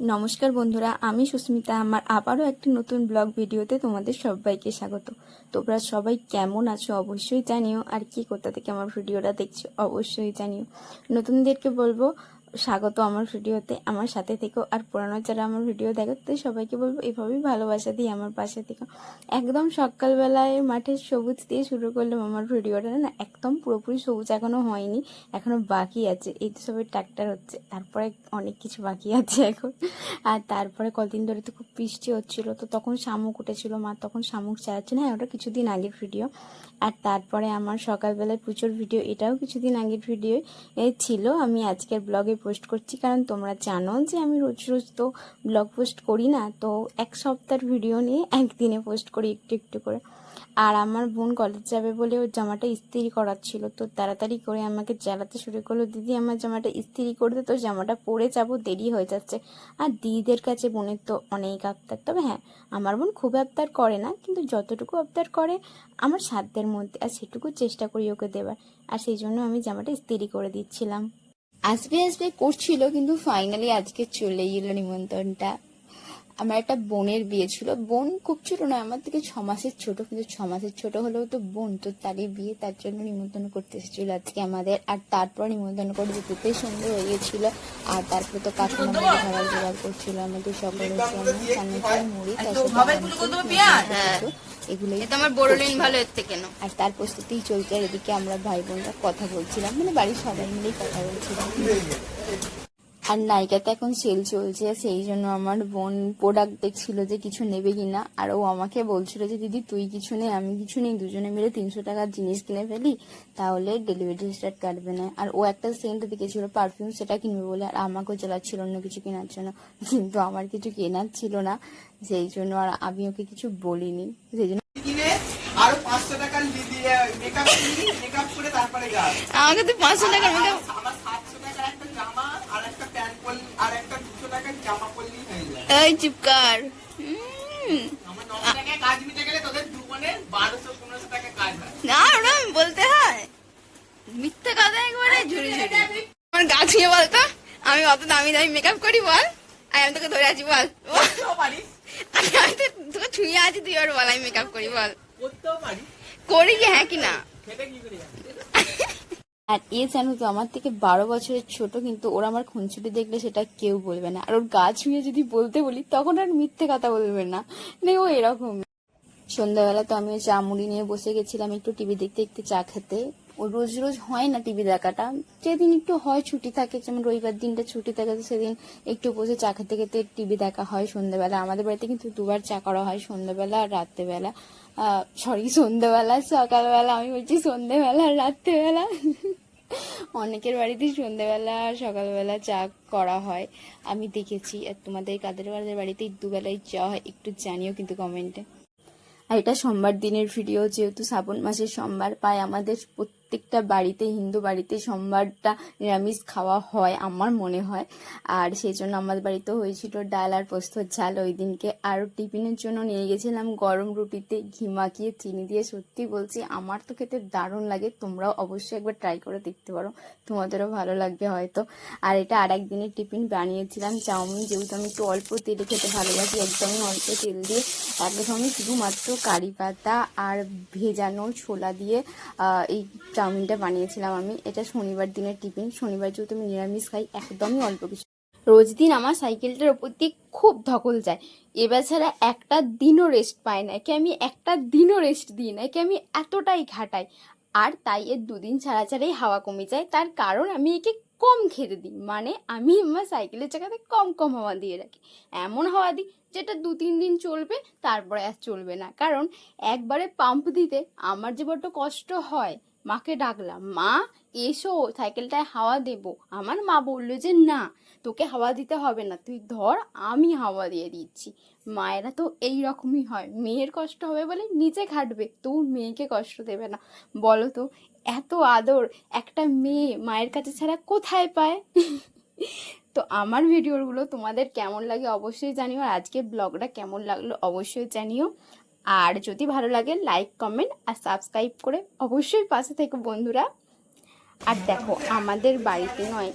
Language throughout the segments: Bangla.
নমস্কার বন্ধুরা, আমি সুস্মিতা। আমার আবারও একটি নতুন ব্লগ ভিডিওতে তোমাদের সবাইকে স্বাগত। তোমরা সবাই কেমন আছো অবশ্যই জানিও, আর কি কোথা থেকে আমার ভিডিওটা দেখছ অবশ্যই জানিও। নতুনদেরকে বলব স্বাগত আমার ভিডিওতে। আমার সাথে থেকো আর পুরানো যারা আমার ভিডিও দেখো তো সবাইকে বলব এভাবেই ভালোবাসা দিয়ে আমার পাশে থেকো। একদম সকালবেলায় মাঠে সবুজ দিয়ে শুরু করলাম আমার ভিডিওটা না একদম পুরোপুরি সবুজ এখনও হয়নি, এখনও বাকি আছে। এই তো সবাই ট্র্যাক্টর হচ্ছে, তারপরে অনেক কিছু বাকি আছে এখন। আর তারপরে কদিন ধরে তো খুব বৃষ্টি হচ্ছিল, তো তখন শামুক উঠেছিল, মা তখন শামুক চালাচ্ছে না ওটা কিছুদিন আগের ভিডিও। আর তারপরে আমার সকালবেলায় প্রচুর ভিডিও, এটাও কিছুদিন আগের ভিডিও ছিল। আমি আজকের ব্লগে পোস্ট করছি, কারণ তোমরা জানো যে আমি রোজ রোজ তো ব্লগ পোস্ট করি না, তো এক সপ্তাহের ভিডিও নিয়ে একদিনে পোস্ট করি একটু একটু করে। আর আমার বোন কলেজ যাবে বলে ওর জামাটা ইস্ত্রি করার ছিল, তো তাড়াতাড়ি করে আমাকে জ্বালাতে শুরু করল, দিদি, আমার জামাটা ইস্ত্রি করে দে তো জামাটা পরে যাব, দেরি হয়ে যাচ্ছে। আর দিদিদের কাছে বোনের তো অনেক আবদার, তবে হ্যাঁ আমার বোন খুব আবদার করে না, কিন্তু যতটুকু আবদার করে, আমার সাধ্যের মধ্যে, আর সেটুকু চেষ্টা করি ওকে দেবার, আর সেই জন্য আমি জামাটা ইস্ত্রি করে দিচ্ছিলাম। আসবে আসবে করছিল কিন্তু ফাইনালি আজকে চলে গেল নিমন্ত্রণটা। আমার একটা বোনের বিয়ে ছিল। বোন খুব ছোট নয় আমার থেকে ছ মাসের ছোট কিন্তু ছ মাসের ছোট হলেও তো বোন তো তারই বিয়ে তার জন্য নিমন্ত্রণ করতে এসেছিল আজকে আমাদের। আর তারপর নিমন্ত্রণ করে যেতে সুন্দর হয়ে গেছিল। আর তারপরে তো কাকিমা খাবার জোগাড় করছিল আমাদের সকলের জন্য। মুড়ি তার এগুলোই আমার বড়লিন ভালো এর থেকে না। আর তার প্রস্তুতি চলছে আর এদিকে আমরা ভাই বোনরা কথা বলছিলাম মানে বাড়ির সবাই মিলেই কথা বলছিলাম। আর নায়িকাতে এখন সেল চলছে সেই জন্য আমার বোন প্রোডাক্ট দেখছিল যে কিছু নেবে কিনা আর ও আমাকে বলছিল যে দিদি তুই কিছু নে আমি কিছু নেই দুজনে মিলে তিনশো টাকার জিনিস কিনে ফেলি তাহলে ডেলিভারি স্টার্ট কাটবে না। আর ও একটা সেন্ট দেখেছিল পারফিউম সেটা কিনবে বলে আর আমাকেও চালাচ্ছিল অন্য কিছু কেনার জন্য। কিন্তু আমার কিছু কেনার ছিল না সেই জন্য আর আমি ওকে কিছু বলিনি। সেই জন্য কিনে আরও পাঁচশো টাকার মেকআপ মেকআপ করে তারপরে আমাকে তুই পাঁচশো টাকার মেকআপ আমার সাতশো টাকার একটা জামা আর একটা প্যান্ট পরলি আর একটা দুশো টাকার জামা পরলি হয়ে যায় এই চুপকার উম, আমার নশো টাকায় কাজ মিটে গেলে তোদের দু বোনের বারোশো পনেরোশো টাকা কাজ হয়। না ওটা আমি বলতে হয়। মিথ্যে কথা একবারে ঝুড়ি ঝুড়ি। আমার গা ছুঁয়ে বলতো আমি অত দামি দামি মেকআপ করি বল। আর আমি তোকে ধরে আছি বল। আমি তো তোকে ছুঁয়ে আছি তুই আর বল আমি মেকআপ করি বল। করি কি হ্যাঁ কি না? আর এ জানো তো আমার থেকে বারো বছরের ছোট, কিন্তু ওরা আমার খুনছুটি দেখলে সেটা কেউ বলবে না। আর ওর গা ছুঁয়ে যদি বলতে বলি, তখন আর মিথ্যে কথা বলবে না। মানে ও এরকম। সন্ধ্যাবেলা তো আমি চা মুড়ি নিয়ে বসে গেছিলাম একটু টিভি দেখতে দেখতে চা খেতে। রোজ রোজ হয় না টিভি দেখাটা। যেদিন একটু হয় ছুটি থাকে, যেমন রবিবার দিনটা ছুটি থাকে, তো সেদিন একটু বসে চা খেতে খেতে টিভি দেখা হয় সন্ধ্যাবেলা। আমাদের বাড়িতে কিন্তু দুবার চা করা হয়, সন্ধ্যাবেলা আর রাত্রেবেলা। সরি সন্ধ্যাবেলা, সকালবেলা, আমি বলছি সন্ধ্যাবেলা আর রাত্রেবেলা। অনেকের বাড়িতে সন্ধ্যাবেলা আর সকালবেলা চা করা হয়। আমি দেখেছি, আর তোমাদের কাদের কাদের বাড়িতে দুবেলায় চা হয়, একটু জানিও কিন্তু কমেন্টে আর এটা সোমবার দিনের ভিডিও যেহেতু শ্রাবণ মাসের সোমবার পায় আমাদের প্রত্যেকটা বাড়িতে, হিন্দু বাড়িতে সোমবারটা নিরামিষ খাওয়া হয় আমার মনে হয়। আর সেই জন্য আমাদের বাড়িতে হয়েছিল ডাল আর পোস্ত ঝাল। ওই দিনকে আর টিফিনের জন্য নিয়ে গেছিলাম গরম রুটিতে ঘি মাখিয়ে চিনি দিয়ে। সত্যি বলছি, আমার তো খেতে দারুণ লাগে। তোমরাও অবশ্যই একবার ট্রাই করে দেখতে পারো। তোমাদেরও ভালো লাগবে হয়তো। আর এটা আর একদিনের টিফিন বানিয়েছিলাম চাউমিন। যেহেতু আমি একটু অল্প তেলে খেতে ভালোবাসি, একদমই অল্প তেল দিয়ে। একদমই শুধুমাত্র কারি পাতা আর ভেজানো ছোলা দিয়ে এই চাউমিনটা বানিয়েছিলাম আমি। এটা শনিবার দিনের টিফিন। শনিবার যেহেতু আমি নিরামিষ খাই, একদমই অল্প কিছু। রোজ দিন আমার সাইকেলটার ওপর দিয়ে খুব ধকল যায়। এবার ছাড়া একটা দিনও রেস্ট পায় না। একে আমি একটা দিনও রেস্ট দিই না। একে আমি এতটাই ঘাটাই। আর তাই এর দুদিন ছাড়া ছাড়াই হাওয়া কমে যায়। তার কারণ আমি একে কম খেতে দিই। মানে আমি আমার সাইকেলের চাকাতে কম কম হাওয়া দিয়ে রাখি। এমন হাওয়া দিই যেটা দু, তিন দিন চলবে, তারপরে আর চলবে না। কারণ একবারে পাম্প দিতে আমার যে বড্ড কষ্ট হয় মাকে ডাকলাম, মা, এসো, সাইকেলটায় হাওয়া দেবো। আমার মা বলল যে, না, তোকে হাওয়া দিতে হবে না, তুই ধর, আমি হাওয়া দিয়ে দিচ্ছি। মায়েরা তো এই রকমই হয়, মেয়ের কষ্ট হবে বলে নিজে খাটবে তবু মেয়েকে কষ্ট দেবে না। বলো তো, এত আদর একটা মেয়ে মায়ের কাছে ছাড়া কোথায় পায়? তো আমার ভিডিওগুলো তোমাদের কেমন লাগে অবশ্যই জানিও, আর আজকে ব্লগটা কেমন লাগল অবশ্যই জানিও। আর যদি ভালো লাগে লাইক কমেন্ট আর সাবস্ক্রাইব করে অবশ্যই পাশে থেকো বন্ধুরা। আর দেখো আমাদের বাড়িতে নয়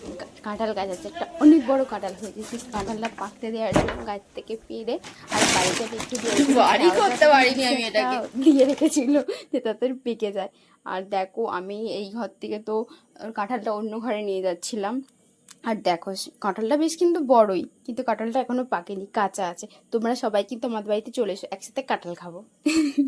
কাঁঠাল গাছ আছে একটা অনেক বড় কাঁঠাল হয়েছে সেই কাঁঠালটা পাকতে দেওয়ার জন্য গাছ থেকে পেরে আর বাড়িতে দিয়েছিল বাড়ি করতে পারিনি আমি এটাকে। দিয়ে রেখেছিল যে তাদের পেকে যায়। আর দেখো আমি এই ঘর থেকে তো কাঁঠালটা অন্য ঘরে নিয়ে যাচ্ছিলাম। আর দেখো কাঁঠালটা বেশ কিন্তু বড়ই, কিন্তু কাঁঠালটা এখনও পাকেনি, কাঁচা আছে। তোমরা সবাই কিন্তু আমাদের বাড়িতে চলে এসো, একসাথে কাঁঠাল খাব।